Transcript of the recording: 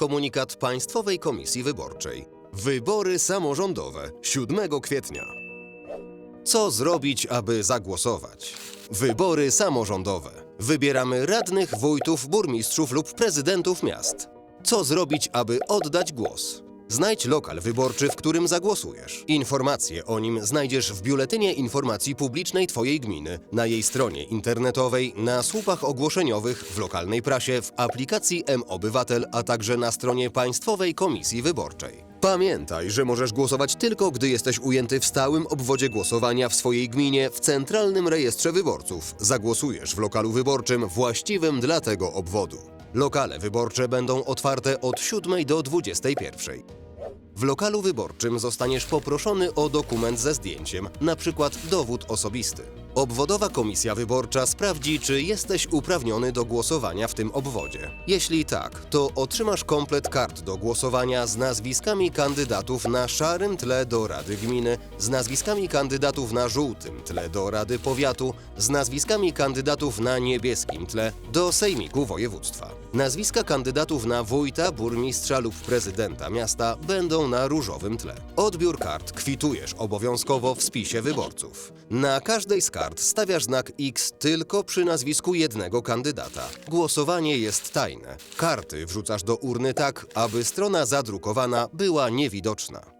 Komunikat Państwowej Komisji Wyborczej. Wybory samorządowe 7 kwietnia. Co zrobić, aby zagłosować? Wybory samorządowe. Wybieramy radnych, wójtów, burmistrzów lub prezydentów miast. Co zrobić, aby oddać głos? Znajdź lokal wyborczy, w którym zagłosujesz. Informacje o nim znajdziesz w Biuletynie Informacji Publicznej Twojej gminy, na jej stronie internetowej, na słupach ogłoszeniowych, w lokalnej prasie, w aplikacji M-Obywatel, a także na stronie Państwowej Komisji Wyborczej. Pamiętaj, że możesz głosować tylko, gdy jesteś ujęty w stałym obwodzie głosowania w swojej gminie w Centralnym Rejestrze Wyborców. Zagłosujesz w lokalu wyborczym właściwym dla tego obwodu. Lokale wyborcze będą otwarte od 7 do 21. W lokalu wyborczym zostaniesz poproszony o dokument ze zdjęciem, na przykład dowód osobisty. Obwodowa komisja wyborcza sprawdzi, czy jesteś uprawniony do głosowania w tym obwodzie. Jeśli tak, to otrzymasz komplet kart do głosowania z nazwiskami kandydatów na szarym tle do Rady Gminy, z nazwiskami kandydatów na żółtym tle do Rady Powiatu, z nazwiskami kandydatów na niebieskim tle do Sejmiku Województwa. Nazwiska kandydatów na wójta, burmistrza lub prezydenta miasta będą na różowym tle. Odbiór kart kwitujesz obowiązkowo w spisie wyborców. Na każdej z stawiasz znak X tylko przy nazwisku jednego kandydata. Głosowanie jest tajne. Karty wrzucasz do urny tak, aby strona zadrukowana była niewidoczna.